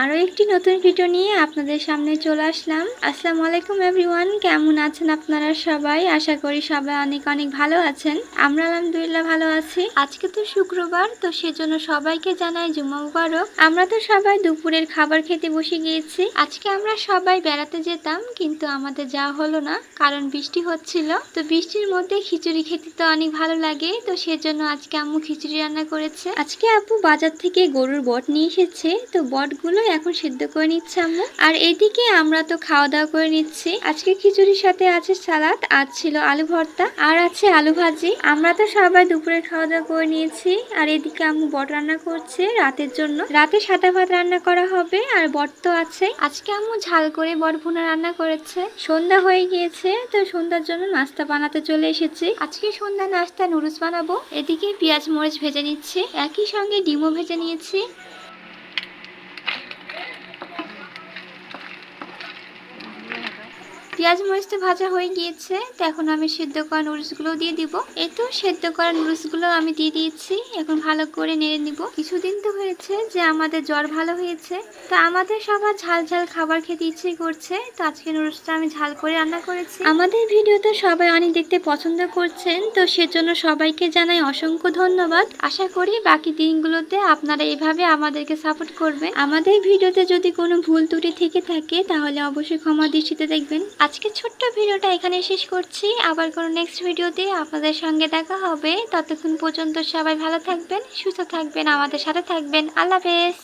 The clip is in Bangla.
নতুন ভিডিও নিয়ে আপনাদের সামনে চলে আসলাম। আসসালামু আলাইকুম এভরিওয়ান, কেমন আছেন আপনারা সবাই? আশা করি সবাই অনেক অনেক ভালো আছেন। আমরা আলহামদুলিল্লাহ ভালো আছি। আজকে তো শুক্রবার, তো সেজন্য সবাইকে জানাই জুমা মুবারক। আমরা তো সবাই দুপুরের খাবার খেতে বসে গিয়েছি। আজকে আমরা সবাই বেড়াতে যেতাম, কিন্তু আমাদের যাওয়া হলো না, কারণ বৃষ্টি হচ্ছিল। তো বৃষ্টির মধ্যে খিচুড়ি খেতে তো অনেক ভালো লাগে, তো সেজন্য আজকে আম্মু খিচুড়ি রান্না করেছে। আজকে আপু বাজার থেকে গরুর বট নিয়ে এসেছে, তো বটগুলো এখন সিদ্ধ করে নিচ্ছে আম্মু। আর এইদিকে আমরা তো খাওয়া দাওয়া করে নিচ্ছি। আজকে খিচুড়ির সাথে আছে সালাদ, আজ ছিল আলু ভর্তা, আর আছে আলু ভাজি। আমরা তো সবাই দুপুরে খাওয়া দাওয়া করে নিয়েছি। আর এদিকে আম্মু বট রান্না করছে রাতের জন্য। রাতে সাদা ভাত রান্না করা হবে, আর বট তো আছে। আজকে আম্মু ঝাল করে বট ভুনা রান্না করেছে। সন্ধ্যা হয়ে গিয়েছে, তো সন্ধ্যার জন্য নাস্তা বানাতে চলে এসেছি। আজকে সন্ধ্যা নাস্তা নুডলস বানাবো। এদিকে পেঁয়াজ মরিচ ভেজে নিচ্ছি। একই সঙ্গে ডিমও ভেজে নিয়েছি। পেঁয়াজ মরিচটা ভাজা হয়ে গিয়েছে, তো এখন আমি সেদ্ধ করা নুডলসগুলো দিয়ে দিব। এই তো সেদ্ধ করা নুডলসগুলো আমি দিয়ে দিয়েছি, এখন ভালো করে নেড়ে নিব। কিছুদিন তো হয়েছে যে আমাদের জ্বর ভালো হয়েছে, তো আমাদের সবার ঝাল ঝাল খাবার খেতে ইচ্ছে করছে, তো আজকে নুডলসটা আমি ঝাল করে রান্না করেছি। আমাদের ভিডিও তো সবাই অনেক দেখতে পছন্দ করছেন, তো সেজন্য সবাইকে জানাই অসংখ্য ধন্যবাদ। আশা করি বাকি দিনগুলোতে আপনারা এভাবে আমাদেরকে সাপোর্ট করবেন। আমাদের ভিডিওতে যদি কোনো ভুল ত্রুটি থেকে থাকে, তাহলে অবশ্যই ক্ষমা দৃষ্টিতে দেখবেন। আজকে ছোট্ট ভিডিওটা এখানে শেষ করছি। আবার কোনো নেক্সট ভিডিওতে আপনাদের সঙ্গে দেখা হবে। ততক্ষণ পর্যন্ত সবাই ভালো থাকবেন, সুস্থ থাকবেন, আমাদের সাথে থাকবেন। আল্লাহ হাফেজ।